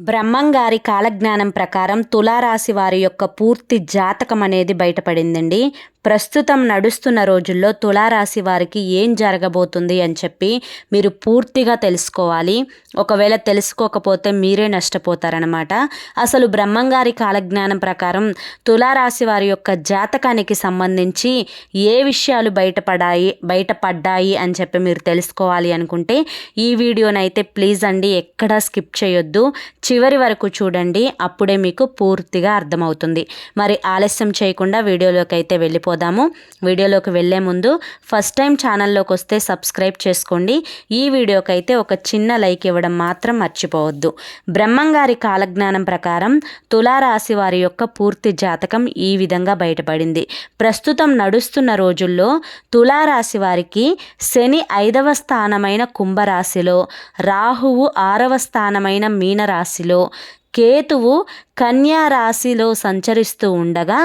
బ్రహ్మంగారి కాలజ్ఞానం ప్రకారం తులారాశి వారి యొక్క పూర్తి జాతకం అనేది బయటపడిందండి. ప్రస్తుతం నడుస్తున్న రోజుల్లో తులారాశి వారికి ఏం జరగబోతుంది అని చెప్పి మీరు పూర్తిగా తెలుసుకోవాలి. ఒకవేళ తెలుసుకోకపోతే మీరే నష్టపోతారనమాట అసలు బ్రహ్మంగారి కాలజ్ఞానం ప్రకారం తులారాశి వారి యొక్క జాతకానికి సంబంధించి ఏ విషయాలు బయటపడాయి బయటపడ్డాయి అని చెప్పి మీరు తెలుసుకోవాలి అనుకుంటే ఈ వీడియోనైతే ప్లీజ్ అండి ఎక్కడా స్కిప్ చేయొద్దు. చివరి వరకు చూడండి అప్పుడే మీకు పూర్తిగా అర్థమవుతుంది. మరి ఆలస్యం చేయకుండా వీడియోలోకి అయితే వెళ్ళిపోదాము వీడియోలోకి వెళ్ళే ముందు ఫస్ట్ టైం ఛానల్లోకి వస్తే సబ్స్క్రైబ్ చేసుకోండి. ఈ వీడియోకి అయితే ఒక చిన్న లైక్ ఇవ్వడం మాత్రం మర్చిపోవద్దు. బ్రహ్మంగారి కాలజ్ఞానం ప్రకారం తులారాశి వారి యొక్క పూర్తి జాతకం ఈ విధంగా బయటపడింది. ప్రస్తుతం నడుస్తున్న రోజుల్లో తులారాశి వారికి శని ఐదవ స్థానమైన కుంభరాశిలో రాహువు ఆరవ స్థానమైన మీనరాశిలో రాశిలో కేతువు కన్యా రాశిలో సంచరిస్తూ ఉండగా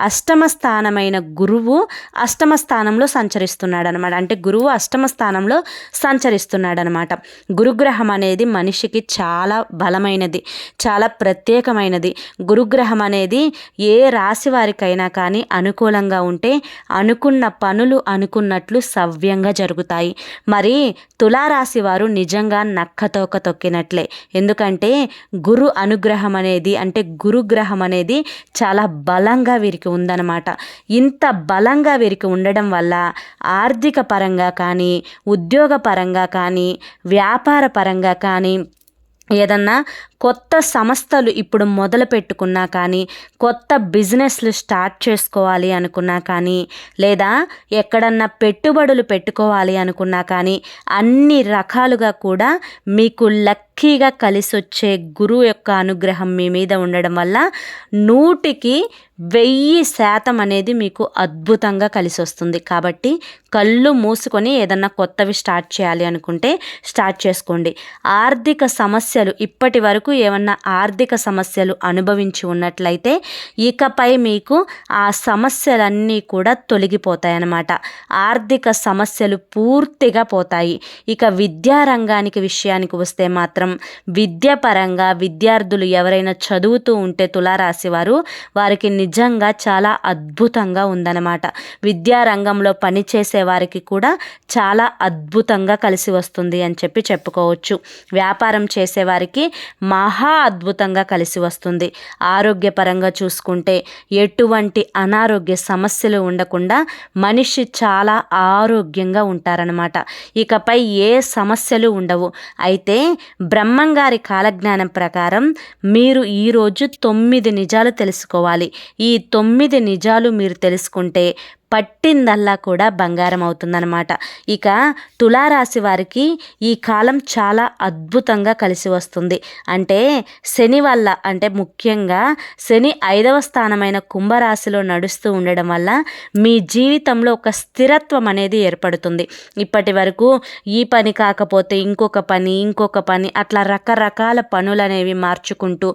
అష్టమ స్థానమైన గురువు అష్టమ స్థానంలో సంచరిస్తున్నాడు అనమాట అంటే గురువు అష్టమ స్థానంలో సంచరిస్తున్నాడు అనమాట గురుగ్రహం అనేది మనిషికి చాలా బలమైనది చాలా ప్రత్యేకమైనది. గురుగ్రహం అనేది ఏ రాశి వారికైనా కానీ అనుకూలంగా ఉంటే అనుకున్న పనులు అనుకున్నట్లు సవ్యంగా జరుగుతాయి. మరి తులారాశి వారు నిజంగా నక్కతోక తొక్కినట్లే. ఎందుకంటే గురు అను అనుగ్రహం అనేది అంటే గురుగ్రహం అనేది చాలా బలంగా వీరికి ఉందన్నమాట. ఇంత బలంగా వీరికి ఉండడం వల్ల ఆర్థిక పరంగా కానీ ఉద్యోగ పరంగా కానీ వ్యాపార పరంగా కానీ ఏదన్నా కొత్త సంస్థలు ఇప్పుడు మొదలు పెట్టుకున్నా కానీ కొత్త బిజినెస్లు స్టార్ట్ చేసుకోవాలి అనుకున్నా కానీ లేదా ఎక్కడన్నా పెట్టుబడులు పెట్టుకోవాలి అనుకున్నా కానీ అన్ని రకాలుగా కూడా మీకు లక్కీగా కలిసి వచ్చే గురువు యొక్క అనుగ్రహం మీ మీద ఉండడం వల్ల నూటికి వెయ్యి శాతం అనేది మీకు అద్భుతంగా కలిసి వస్తుంది కాబట్టి కళ్ళు మూసుకొని ఏదన్నా కొత్తవి స్టార్ట్ చేయాలి అనుకుంటే స్టార్ట్ చేసుకోండి. ఆర్థిక సమస్యలు ఇప్పటి వరకు ఏమన్నా ఆర్థిక సమస్యలు అనుభవించి ఉన్నట్లయితే ఇకపై మీకు ఆ సమస్యలన్నీ కూడా తొలగిపోతాయి అన్నమాట ఆర్థిక సమస్యలు పూర్తిగా పోతాయి. ఇక విద్యారంగానికి విషయానికి వస్తే మాత్రం విద్యాపరంగా విద్యార్థులు ఎవరైనా చదువుతూ ఉంటే తులారాశి వారు వారికి నిజంగా చాలా అద్భుతంగా ఉందన్నమాట. విద్యారంగంలో పనిచేసే వారికి కూడా చాలా అద్భుతంగా కలిసి వస్తుంది అని చెప్పి చెప్పుకోవచ్చు. వ్యాపారం చేసేవారికి మహా అద్భుతంగా కలిసి వస్తుంది. ఆరోగ్యపరంగా చూసుకుంటే ఎటువంటి అనారోగ్య సమస్యలు ఉండకుండా మనిషి చాలా ఆరోగ్యంగా ఉంటారనమాట ఇకపై ఏ సమస్యలు ఉండవు. అయితే బ్రహ్మంగారి కాలజ్ఞానం ప్రకారం మీరు ఈరోజు తొమ్మిది నిజాలు తెలుసుకోవాలి. ఈ తొమ్మిది నిజాలు మీరు తెలుసుకుంటే పట్టిందల్లా కూడా బంగారం అవుతుందన్నమాట. ఇక తులారాశి వారికి ఈ కాలం చాలా అద్భుతంగా కలిసి వస్తుంది. అంటే శని వల్ల అంటే ముఖ్యంగా శని ఐదవ స్థానమైన కుంభరాశిలో నడుస్తూ ఉండడం వల్ల మీ జీవితంలో ఒక స్థిరత్వం అనేది ఏర్పడుతుంది. ఇప్పటి వరకు ఈ పని కాకపోతే ఇంకొక పని ఇంకొక పని అట్లా రకరకాల పనులు అనేవి మార్చుకుంటూ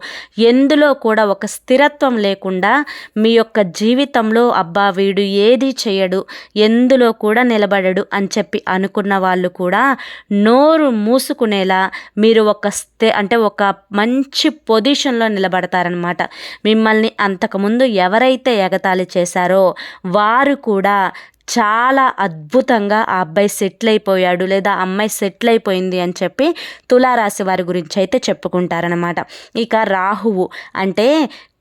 ఎందులో కూడా ఒక స్థిరత్వం లేకుండా మీ యొక్క జీవితంలో అబ్బా వీడు ఏది ఏది చేయడు ఎందులో కూడా నిలబడడు అని చెప్పి అనుకున్న వాళ్ళు కూడా నోరు మూసుకునేలా మీరు ఒక స్థే అంటే ఒక మంచి పొజిషన్లో నిలబడతారనమాట మిమ్మల్ని అంతకుముందు ఎవరైతే ఎగతాళి చేశారో వారు కూడా చాలా అద్భుతంగా ఆ అబ్బాయి సెటిల్ అయిపోయాడు లేదా అమ్మాయి సెటిల్ అయిపోయింది అని చెప్పి తులారాశి వారి గురించి అయితే చెప్పుకుంటారనమాట ఇక రాహువు అంటే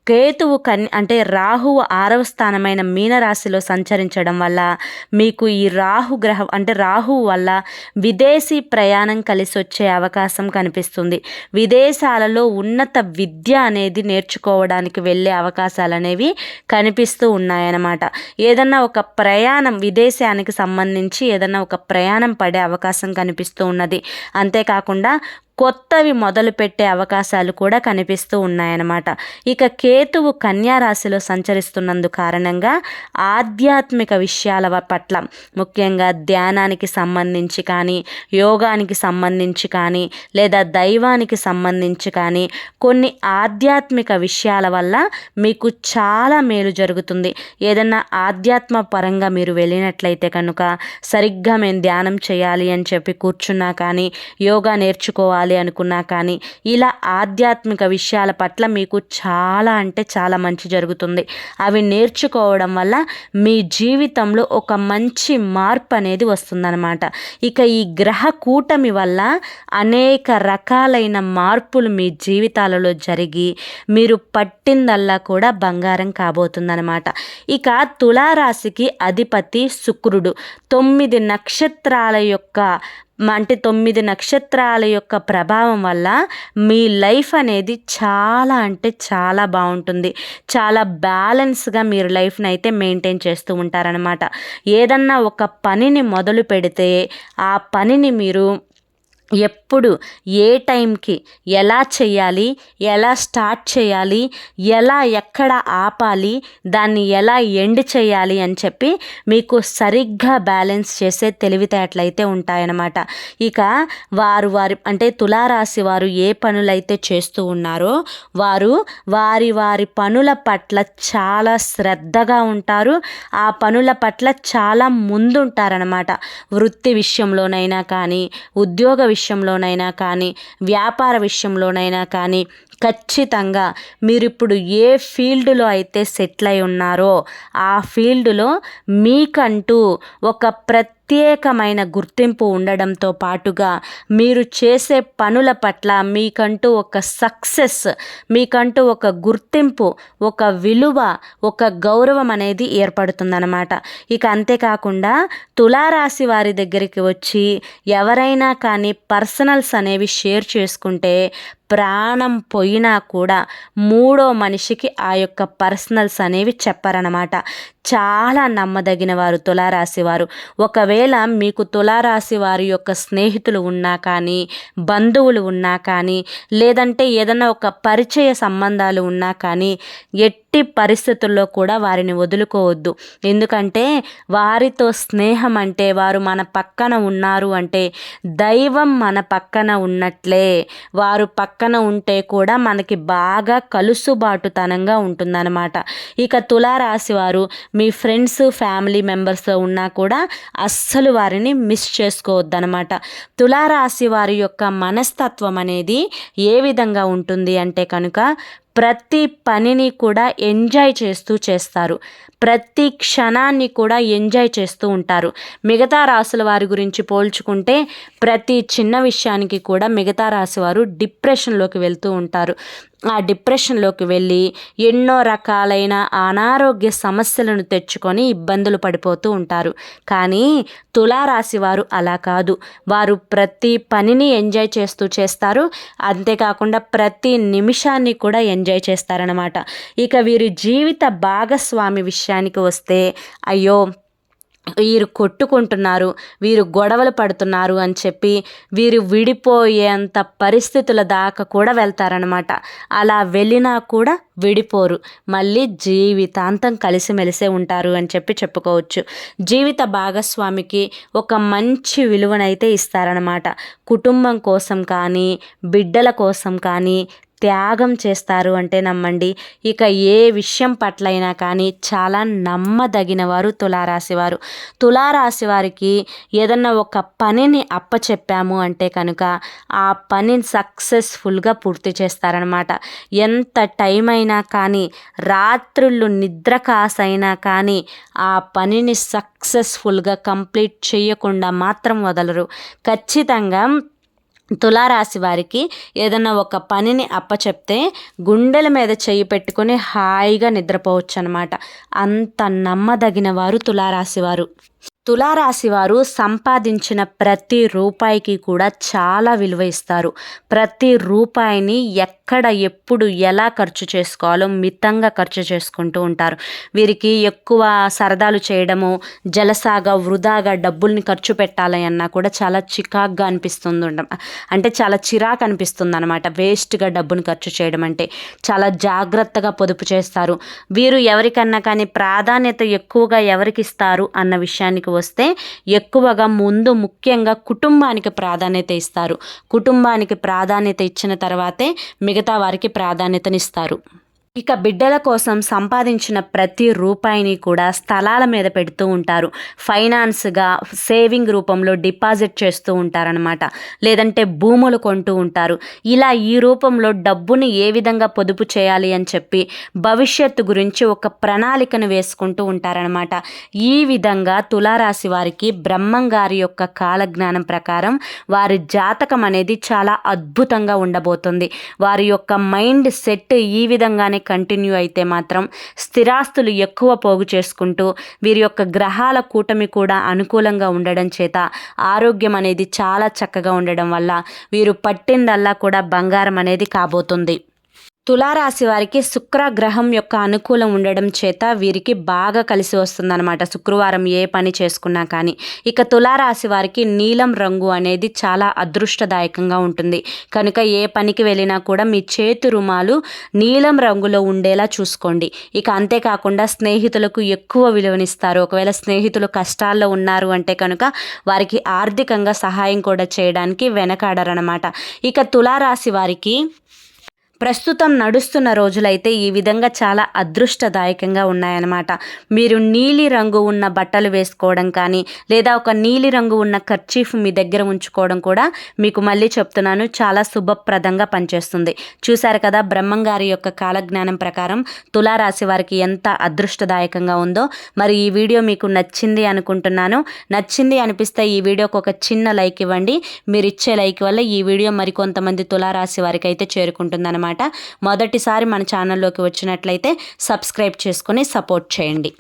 కేతువు కన్ అంటే రాహువు ఆరవ స్థానమైన మీనరాశిలో సంచరించడం వల్ల మీకు ఈ రాహు గ్రహం అంటే రాహువు వల్ల విదేశీ ప్రయాణం కలిసి వచ్చే అవకాశం కనిపిస్తుంది. విదేశాలలో ఉన్నత విద్య అనేది నేర్చుకోవడానికి వెళ్ళే అవకాశాలు అనేవి కనిపిస్తూ ఉన్నాయన్నమాట. ఏదన్నా ఒక ప్రయాణం విదేశానికి సంబంధించి ఏదన్నా ఒక ప్రయాణం పడే అవకాశం కనిపిస్తూ ఉన్నది. అంతేకాకుండా కొత్తవి మొదలుపెట్టే అవకాశాలు కూడా కనిపిస్తూ ఉన్నాయన్నమాట. ఇక కేతువు కన్యారాశిలో సంచరిస్తున్నందు కారణంగా ఆధ్యాత్మిక విషయాల పట్ల ముఖ్యంగా ధ్యానానికి సంబంధించి కానీ యోగానికి సంబంధించి కానీ లేదా దైవానికి సంబంధించి కానీ కొన్ని ఆధ్యాత్మిక విషయాల వల్ల మీకు చాలా మేలు జరుగుతుంది. ఏదన్నా ఆధ్యాత్మ పరంగా మీరు వెళ్ళినట్లయితే కనుక సరిగ్గా మేము ధ్యానం చేయాలి అని చెప్పి కూర్చున్నా కానీ యోగా నేర్చుకోవాలి చేయాలి అనుకున్నా కానీ ఇలా ఆధ్యాత్మిక విషయాల పట్ల మీకు చాలా అంటే చాలా మంచి జరుగుతుంది. అవి నేర్చుకోవడం వల్ల మీ జీవితంలో ఒక మంచి మార్పు అనేది వస్తుందన్నమాట. ఇక ఈ గ్రహ కూటమి వల్ల అనేక రకాలైన మార్పులు మీ జీవితాలలో జరిగి మీరు పట్టిందల్లా కూడా బంగారం కాబోతుందన్నమాట. ఇక తులారాశికి అధిపతి శుక్రుడు. తొమ్మిది నక్షత్రాల యొక్క అంటే తొమ్మిది నక్షత్రాల యొక్క ప్రభావం వల్ల మీ లైఫ్ అనేది చాలా అంటే చాలా బాగుంటుంది. చాలా బ్యాలెన్స్గా మీరు లైఫ్ని అయితే మెయింటైన్ చేస్తూ ఉంటారనమాట ఏదన్నా ఒక పనిని మొదలు పెడితే ఆ పనిని మీరు ఎప్పుడు ఏ టైంకి ఎలా చేయాలి ఎలా స్టార్ట్ చేయాలి ఎలా ఎక్కడ ఆపాలి దాన్ని ఎలా ఎండ్ చేయాలి అని చెప్పి మీకు సరిగ్గా బ్యాలెన్స్ చేసే తెలివితేటలైతే ఉంటాయన్నమాట. ఇక వారు వారి అంటే తులారాశి వారు ఏ పనులైతే చేస్తూ ఉన్నారో వారు వారి వారి పనుల పట్ల చాలా శ్రద్ధగా ఉంటారు. ఆ పనుల పట్ల చాలా ముందుంటారనమాట వృత్తి విషయంలోనైనా కానీ ఉద్యోగ విషయంలోనైనా కానీ వ్యాపార విషయంలోనైనా కానీ ఖచ్చితంగా మీరు ఇప్పుడు ఏ ఫీల్డ్లో అయితే సెటిల్ అయి ఉన్నారో ఆ ఫీల్డ్లో మీకంటూ ఒక ప్రతి ప్రత్యేకమైన గుర్తింపు ఉండడంతో పాటుగా మీరు చేసే పనుల పట్ల మీకంటూ ఒక సక్సెస్ మీకంటూ ఒక గుర్తింపు ఒక విలువ ఒక గౌరవం అనేది ఏర్పడుతుందన్నమాట. ఇక అంతేకాకుండా తులారాశి వారి దగ్గరికి వచ్చి ఎవరైనా కానీ పర్సనల్స్ అనేవి షేర్ చేసుకుంటే ప్రాణం పోయినా కూడా మూడో మనిషికి ఆ యొక్క పర్సనల్స్ అనేవి చెప్పరనమాట చాలా నమ్మదగిన వారు తులారాశి వారు. ఒకవేళ మీకు తులారాశి వారి యొక్క స్నేహితులు ఉన్నా కానీ బంధువులు ఉన్నా కానీ లేదంటే ఏదైనా ఒక పరిచయ సంబంధాలు ఉన్నా కానీ ఎట్టి పరిస్థితుల్లో కూడా వారిని వదులుకోవద్దు. ఎందుకంటే వారితో స్నేహం అంటే వారు మన పక్కన ఉన్నారు అంటే దైవం మన పక్కన ఉన్నట్లే. వారు పక్కన ఉంటే కూడా మనకి బాగా కలుసుబాటుతనంగా ఉంటుందన్నమాట. ఇక తులారాశి వారు మీ ఫ్రెండ్స్ ఫ్యామిలీ మెంబర్స్ ఉన్నా కూడా అస్సలు వారిని మిస్ చేసుకోవద్దనమాట తులారాశి వారి యొక్క మనస్తత్వం అనేది ఏ విధంగా ఉంటుంది అంటే కనుక ప్రతి పనిని కూడా ఎంజాయ్ చేస్తూ చేస్తారు. ప్రతి క్షణాన్ని కూడా ఎంజాయ్ చేస్తూ ఉంటారు. మిగతా రాసుల వారి గురించి పోల్చుకుంటే ప్రతి చిన్న విషయానికి కూడా మిగతా రాశి వారు డిప్రెషన్లోకి వెళ్తూ ఉంటారు. ఆ డిప్రెషన్లోకి వెళ్ళి ఎన్నో రకాలైన అనారోగ్య సమస్యలను తెచ్చుకొని ఇబ్బందులు పడిపోతూ ఉంటారు. కానీ తులారాశి వారు అలా కాదు. వారు ప్రతి పనిని ఎంజాయ్ చేస్తూ చేస్తారు. అంతేకాకుండా ప్రతి నిమిషాన్ని కూడా ఎంజాయ్ చేస్తారనమాట ఇక వీరి జీవిత భాగస్వామి విషయానికి వస్తే అయ్యో వీరు కొట్టుకుంటున్నారు వీరు గొడవలు పడుతున్నారు అని చెప్పి వీరు విడిపోయేంత పరిస్థితుల దాకా కూడా వెళ్తారనమాట అలా వెళ్ళినా కూడా విడిపోరు. మళ్ళీ జీవితాంతం కలిసిమెలిసే ఉంటారు అని చెప్పి చెప్పుకోవచ్చు. జీవిత భాగస్వామికి ఒక మంచి విలువనైతే ఇస్తారనమాట కుటుంబం కోసం కానీ బిడ్డల కోసం కానీ త్యాగం చేస్తారు అంటే నమ్మండి. ఇక ఏ విషయం పట్లైనా కానీ చాలా నమ్మదగిన వారు తులారాశివారు. తులారాశి వారికి ఏదన్నా ఒక పనిని అప్పచెప్పాము అంటే కనుక ఆ పనిని సక్సెస్ఫుల్గా పూర్తి చేస్తారనమాట ఎంత టైం అయినా కానీ రాత్రుళ్ళు నిద్ర కాసైనా కానీ ఆ పనిని సక్సెస్ఫుల్గా కంప్లీట్ చేయకుండా మాత్రం వదలరు. ఖచ్చితంగా తులారాశి వారికి ఏదన్నా ఒక పనిని అప్పచెప్తే గుండెల మీద చెయ్యి పెట్టుకొని హాయిగా నిద్రపోవచ్చు అనమాట అంత నమ్మదగిన వారు తులారాశి వారు. తులారాశి వారు సంపాదించిన ప్రతి రూపాయికి కూడా చాలా విలువ ఇస్తారు. ప్రతి రూపాయిని ఎక్కడ ఎప్పుడు ఎలా ఖర్చు చేసుకోవాలో మితంగా ఖర్చు చేసుకుంటూ ఉంటారు. వీరికి ఎక్కువ సరదాలు చేయడము జలసాగా వృధాగా డబ్బుల్ని ఖర్చు పెట్టాలి అన్నా కూడా చాలా చికాగ్గా అనిపిస్తుంది అంటే చాలా చిరాకు అనిపిస్తుంది అనమాట వేస్ట్గా డబ్బును ఖర్చు చేయడం అంటే చాలా జాగ్రత్తగా పొదుపు చేస్తారు. వీరు ఎవరికన్నా కానీ ప్రాధాన్యత ఎక్కువగా ఎవరికి ఇస్తారు అన్న విషయానికి వస్తే ఎక్కువగా ముందు ముఖ్యంగా కుటుంబానికి ప్రాధాన్యత ఇస్తారు. కుటుంబానికి ప్రాధాన్యత ఇచ్చిన తర్వాతే మిగతా వారికి ప్రాధాన్యతనిస్తారు. ఇక బిడ్డల కోసం సంపాదించిన ప్రతి రూపాయిని కూడా స్థలాల మీద పెడుతూ ఉంటారు. ఫైనాన్స్గా సేవింగ్ రూపంలో డిపాజిట్ చేస్తూ ఉంటారనమాట లేదంటే భూములు కొంటూ ఉంటారు. ఇలా ఈ రూపంలో డబ్బుని ఏ విధంగా పొదుపు చేయాలి అని చెప్పి భవిష్యత్తు గురించి ఒక ప్రణాళికను వేసుకుంటూ ఉంటారనమాట ఈ విధంగా తులారాశి వారికి బ్రహ్మం గారి యొక్క కాలజ్ఞానం ప్రకారం వారి జాతకం అనేది చాలా అద్భుతంగా ఉండబోతుంది. వారి యొక్క మైండ్ సెట్ ఈ విధంగానే కంటిన్యూ అయితే మాత్రం స్థిరాస్తులు ఎక్కువ పోగు చేసుకుంటూ వీరి యొక్క గ్రహాల కూటమి కూడా అనుకూలంగా ఉండడం చేత ఆరోగ్యం అనేది చాలా చక్కగా ఉండడం వల్ల వీరు పట్టిందల్లా కూడా బంగారం అనేది కాబోతుంది. తులారాశి వారికి శుక్ర గ్రహం యొక్క అనుకూలం ఉండడం చేత వీరికి బాగా కలిసి వస్తుందన్నమాట. శుక్రవారం ఏ పని చేసుకున్నా కానీ. ఇక తులారాశి వారికి నీలం రంగు అనేది చాలా అదృష్టదాయకంగా ఉంటుంది. కనుక ఏ పనికి వెళ్ళినా కూడా మీ చేతి రుమాలు నీలం రంగులో ఉండేలా చూసుకోండి. ఇక అంతేకాకుండా స్నేహితులకు ఎక్కువ విలువనిస్తారు. ఒకవేళ స్నేహితులు కష్టాల్లో ఉన్నారు అంటే కనుక వారికి ఆర్థికంగా సహాయం కూడా చేయడానికి వెనకాడరనమాట ఇక తులారాశి వారికి ప్రస్తుతం నడుస్తున్న రోజులైతే ఈ విధంగా చాలా అదృష్టదాయకంగా ఉన్నాయన్నమాట. మీరు నీలి రంగు ఉన్న బట్టలు వేసుకోవడం కానీ లేదా ఒక నీలి రంగు ఉన్న కర్చీఫ్ మీ దగ్గర ఉంచుకోవడం కూడా మీకు మళ్ళీ చెప్తున్నాను. చాలా శుభప్రదంగా పనిచేస్తుంది. చూశారు కదా బ్రహ్మంగారి యొక్క కాలజ్ఞానం ప్రకారం తులారాశి వారికి ఎంత అదృష్టదాయకంగా ఉందో. మరి ఈ వీడియో మీకు నచ్చింది అనుకుంటున్నాను. నచ్చింది అనిపిస్తే ఈ వీడియోకి ఒక చిన్న లైక్ ఇవ్వండి. మీరు ఇచ్చే లైక్ వల్ల ఈ వీడియో మరికొంతమంది తులారాశి వారికి అయితే చేరుకుంటుందన్నమాట. మొదటిసారి మన ఛానల్లోకి వచ్చినట్లయితే సబ్స్క్రైబ్ చేసుకొని సపోర్ట్ చేయండి.